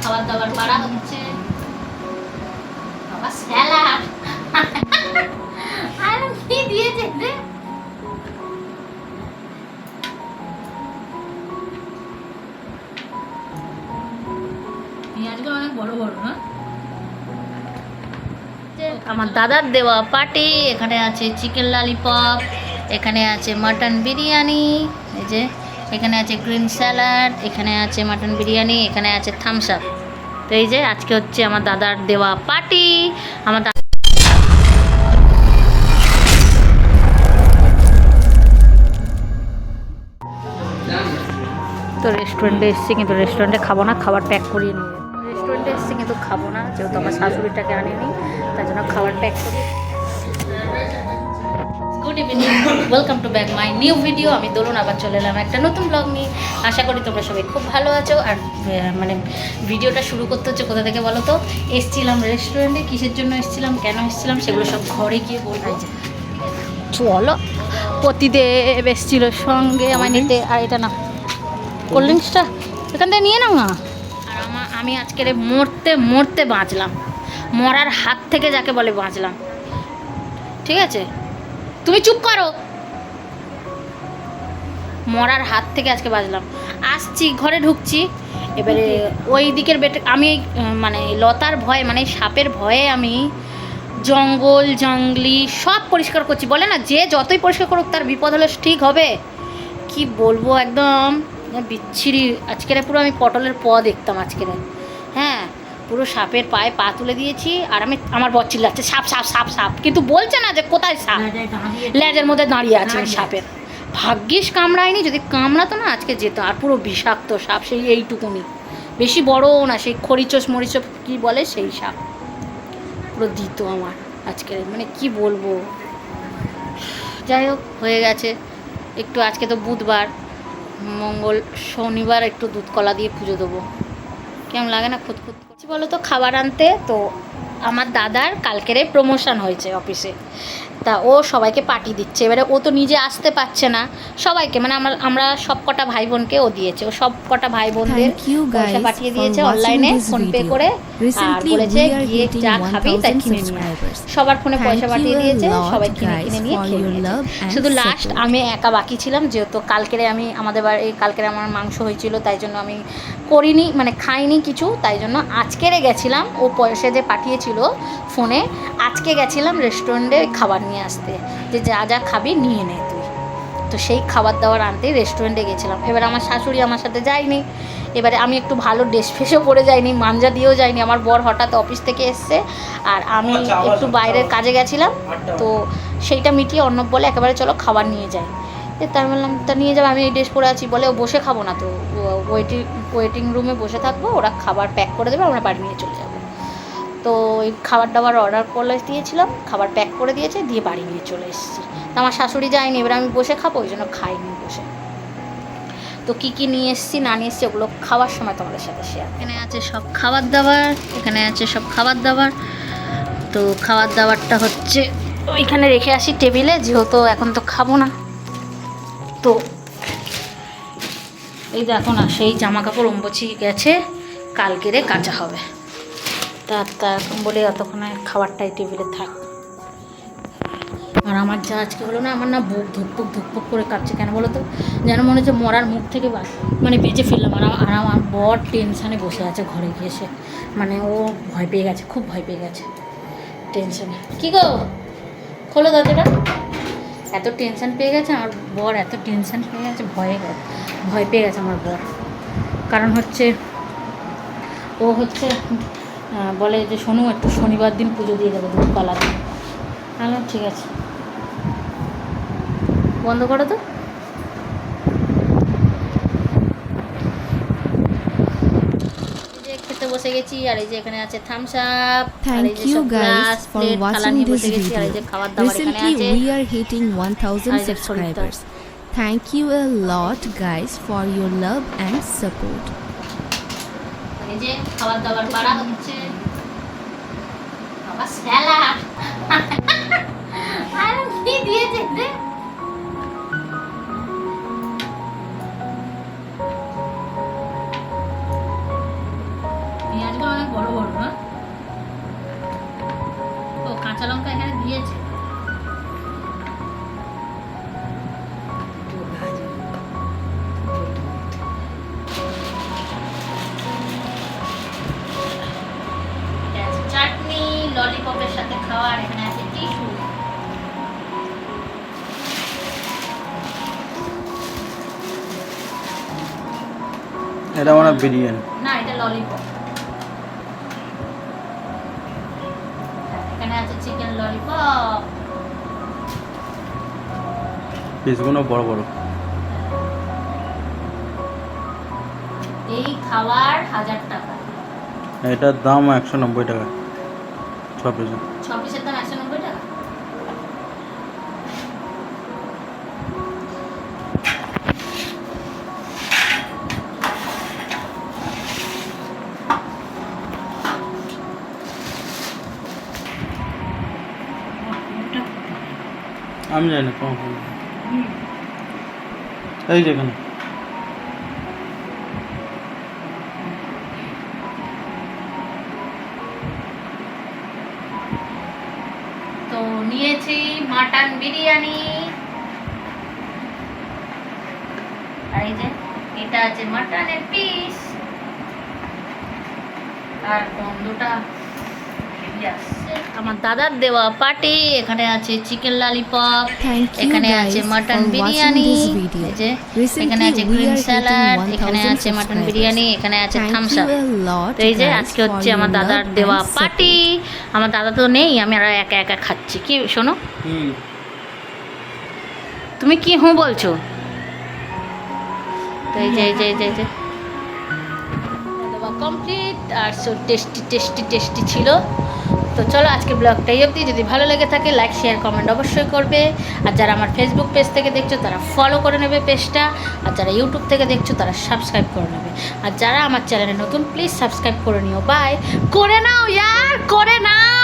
খাবার দাবার হচ্ছে। বাবা আর কি দিয়েছে বড় বড় আমার দাদার দেওয়া পাটি, এখানে আছে চিকেন লালিপপ এখানে আছে মাটন বিরিয়ানি, এই যে এখানে আছে গ্রিন স্যালাড, এখানে আছে মাটন বিরিয়ানি, এখানে আছে থামস আপ তো এই যে আজকে হচ্ছে আমার দাদার দেওয়া পার্টি। আমার তো রেস্টুরেন্টে এসেছি, কিন্তু রেস্টুরেন্টে খাব না, খাবার প্যাক করিয়ে নিয়ে। রেস্টুরেন্টে এসেছি, কিন্তু খাব না, যেহেতু আমার শাশুড়িটাকে আনিনি, তার জন্য খাবার প্যাক করি good evening welcome to back my new video আমি দোলন আবার চলে এলাম একটা নতুন ব্লগ নিয়ে। আশা করি তোমরা সবাই খুব ভালো আছো। আর মানে ভিডিওটা শুরু করতে হচ্ছে কোথা থেকে বলো তো? এসছিলাম রেস্টুরেন্টে কিসের জন্য এসছিলাম কেন এসছিলাম সেগুলো সব ঘরে গিয়ে বলব চলো। পতিদেব এসছিল সঙ্গে আমার নিতে। আর এটা না কোল্ড ড্রিঙ্কসটা এখান থেকে নিয়ে নাও না আর আমার আমি আজকের মরতে মরতে বাঁচলাম। মরার হাত থেকে যাকে বলে বাঁচলাম। ঠিক আছে? তুমি চুপ করো। মরার হাত থেকে আজকে বাজলাম আসছি ঘরে ঢুকছি। এবারে ওই দিকের বেটে আমি মানে লতার ভয়ে মানে সাপের ভয়ে আমি জঙ্গল জঙ্গলি সব পরিষ্কার করছি। বলে না যে যতই পরিষ্কার করুক তার বিপদ হলে ঠিক হবে। কি বলব একদম? বিচ্ছিরি। আজকের পুরো আমি পটলের প দেখতাম আজকের। পুরো সাপের পায়ে পা তুলে দিয়েছি আর আমি আমার বর চিল্লাচ্ছে সাপ সাপ সাপ সাপ। কিন্তু বলছে না যে কোথায় সাপ। লেজের মধ্যে দাঁড়িয়ে আছে সাপের। ভাগ্যিস কামড়ায়নি যদি কামড়াতো না আজকে যেত। আর পুরো বিষাক্ত সাপ সেই এইটুকুনি। বেশি বড়ও না সেই খরিচোস মরিচোস কি বলে সেই সাপ। পুরো দিত আমার আজকে। মানে কি বলব? যাই হোক হয়ে গেছে। একটু আজকে তো বুধবার। মঙ্গল শনিবার একটু দুধ কলা দিয়ে পুজো দেবো। কেমন লাগে না? খুঁত খুঁত করছি বলো তো, খাবার আনতে? তো আমার দাদার কালকেরে প্রমোশন হয়েছে অফিসে তা ও সবাইকে পার্টি দিচ্ছে। এবারে ও তো নিজে আসতে পারছে না। সবাইকে মানে আমরা আমরা সব কটা ভাই বোনকে ও দিয়েছে। ও সব কটা ভাই বোনদের পয়সা পাঠিয়ে দিয়েছে অনলাইনে ফোন পে করে। আর বলেছে গিয়ে যা খাবি তাই কিনে নিয়ে সবার ফোনে পয়সা পাঠিয়ে দিয়েছে সবাই কিনে কিনে নিয়ে খেয়ে নিয়েছে। শুধু লাস্ট আমি একা বাকি ছিলাম যেহেতু কালকেরে আমি আমাদের বাড়ি কালকেরে আমার মাংস হয়েছিল তাই জন্য আমি করিনি মানে খাইনি কিছু তাই জন্য আজকেরে গেছিলাম। ও পয়সা যে পাঠিয়েছিল ফোনে আজকে গেছিলাম রেস্টুরেন্টে খাবার নিয়ে আসতে যে যা যা খাবি নিয়ে নে তুই। তো সেই খাবার দাবার আনতেই রেস্টুরেন্টে গেছিলাম। এবার আমার শাশুড়ি আমার সাথে যায়নি। এবারে আমি একটু ভালো ড্রেস ফেসও পরে যাইনি মাঞ্জা দিয়েও যাইনি। আমার বর হঠাৎ অফিস থেকে এসছে আর আমি একটু বাইরের কাজে গেছিলাম। তো সেইটা মিটিয়ে অন্য বলে একেবারে চলো খাবার নিয়ে যাই। এ তাই বললাম তা নিয়ে যাব আমি এই ড্রেস পরে আছি। বলে ও বসে খাব না তো। ওয়েটিং ওয়েটিং রুমে বসে থাকব ওরা খাবার প্যাক করে দেবে আমরা বাড়ি নিয়ে চলে যাব। তো ওই খাবার দাবার অর্ডার করে দিয়েছিলাম, খাবার প্যাক করে দিয়েছে, দিয়ে বাড়ি নিয়ে চলে এসেছি। তো আমার শাশুড়ি যায়নি, এবার আমি বসে খাব, ওই জন্য খাইনি বসে। তো কী কী নিয়ে এসেছি, না নিয়ে এসেছি, ওগুলো খাওয়ার সময় তোমাদের সাথে শেয়ার এখানে আছে সব খাবার দাবার এখানে আছে সব খাবার দাবার তো খাবার দাবারটা হচ্ছে, ওইখানে রেখে আসি টেবিলে, যেহেতু এখন তো খাব না। তো এই দেখো না, সেই জামা কাপড় অম্বচি গেছে, কালকেরে কাঁচা হবে। তা তা বলে অতক্ষণে খাবারটাই টেবিলে থাক। আর আমার যা আজকে হলো না, আমার না বুক ধুকপুক ধুকপুক করে কাঁপছে। কেন বলো তো? যেন মনে হচ্ছে মরার মুখ থেকে মানে বেঁচে ফেললাম আর আর আমার বড় টেনশানে বসে আছে ঘরে গিয়ে এসে। মানে ও ভয় পেয়ে গেছে, খুব ভয় পেয়ে গেছে টেনশানে। কী গো? খোলো দাদাটা এত টেনশান পেয়ে গেছে, আমার বর এত টেনশান পেয়ে গেছে, ভয়ে গেছে। ভয় পেয়ে গেছে আমার বর। কারণ হচ্ছে ও হচ্ছে বলে যে শোনো একটু শনিবার দিন পুজো দিয়ে দেবো দুধ কলা দিয়ে ঠিক আছে বন্ধ করো তো খেতে বসে গেছি আর এই যে এখানে আছে থামস আপ আর এই Thank যে you সব গ্লাস guys for প্লেট থালা নিয়ে বসে গেছি আর এই যে video. খাবার দাবার এখানে Recently আছে we are hitting 1000 আর এই যে খরিদ্দার। subscribers. Thank you a lot guys for your love and support. এই যে খাবার দাবার পাড়া হচ্ছে পেঁয়াজটা অনেক বড় বড় হ্যাঁ? ও কাঁচা লঙ্কা এখানে দিয়েছে। এটা মানে বিরিয়ানি। না এটা ললিপপ এখানে আছে চিকেন ললিপপ পিসগুলো বড় বড়। এই খাবার হাজার টাকা। এটার দাম একশো নব্বই টাকা। ছ পিসে ছ পিসের দাম একশো নব্বই টাকা? আমি জানি না, কম এই যেখানে তো নিয়েছি মাটন বিরিয়ানি। এই যে, এটা আছে মাটনের পিস। আর দুটা আমার দাদার দেওয়া পাটি এখানে আছে চিকেন ললিপপ এখানে আছে মাটন বিরিয়ানি যে এখানে আছে গ্রিন স্যালাড এখানে আছে মাটন বিরিয়ানি এখানে আছে Thank থামস আপ তো এই যে আজকে হচ্ছে আমার দাদার দেওয়া আমার দাদা তো নেই আমি আর একা একা খাচ্ছি। কি শোনো। তুমি কি হুঁ বলছো? তো এই যে এই যে এই যে কমপ্লিট আর সো টেস্টি টেস্টি টেস্টি ছিল। তো চলো আজকে ব্লগটাই অবধি। যদি ভালো লেগে থাকে লাইক শেয়ার কমেন্ট অবশ্যই করবে। আর যারা আমার ফেসবুক পেজ থেকে দেখছ, তারা ফলো করে নেবে পেজটা আর যারা ইউটিউব থেকে দেখছ, তারা সাবস্ক্রাইব করে নেবে। আর যারা আমার চ্যানেলে নতুন প্লিজ সাবস্ক্রাইব করে নিও। বাই করে নাও, ইয়ার! করে নাও!